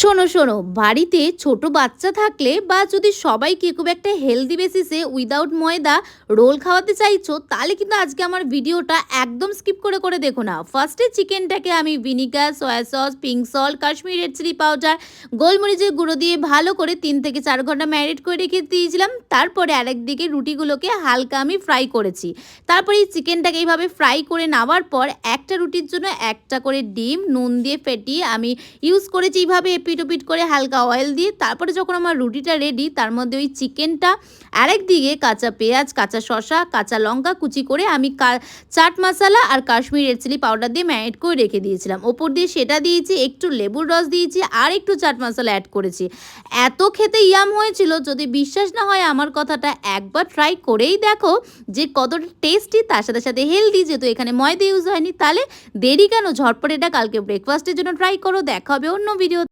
শোনো শোনো, বাড়িতে ছোট বাচ্চা থাকলে বা যদি সবাইকে খুব একটা হেলদি বেসিসে উইদাউট ময়দা রোল খাওয়াতে চাইছো, তাহলে কিন্তু আজকে আমার ভিডিওটা একদম স্কিপ করে করে দেখো না। ফার্স্টে চিকেনটাকে আমি vinegar soya sauce pink salt Kashmir red chilli powder গোলমরিচের গুঁড়ো দিয়ে ভালো করে তিন থেকে চার ঘণ্টা ম্যারিনেট করে রেখে দিয়েছিলাম। তারপরে আরেক দিকে রুটিগুলোকে হালকা আমি ফ্রাই করেছি। তারপরে এই চিকেনটাকে এইভাবে ফ্রাই করে নেওয়ার পর একটা রুটির জন্য একটা করে ডিম, নুন দিয়ে ফেটিয়ে আমি ইউজ করেছি এইভাবে। এপিট ওপিট করে হালকা অয়েল দিয়ে তারপরে যখন আমার রুটিটা রেডি তার মধ্যে ওই চিকেনটা আরেক দিকে কাঁচা পেঁয়াজ, কাঁচা শশা কাঁচা লঙ্কা কুচি করে আমি চাট মশলা আর কাশ্মীর রেড চিলি পাউডার দিয়ে ম্যারিনেট করে রেখে দিয়েছিলাম। ওপর দিয়ে সেটা দিয়েছি, একটু লেবুর রস দিয়েছি, আর একটু চাট মশলা অ্যাড করেছি। এত খেতে ইয়াম হয়েছিল, যদি বিশ্বাস না হয় আমার কথাটা একবার ট্রাই করেই দেখো যে কতটা টেস্টি তার সাথে সাথে হেলদি যেহেতু এখানে ময়দা ইউজ হয়নি, তাহলে দেরি কেন? ঝটপট এটা কালকে ব্রেকফাস্টের জন্য ট্রাই করো, দেখা হবে অন্য ভিডিও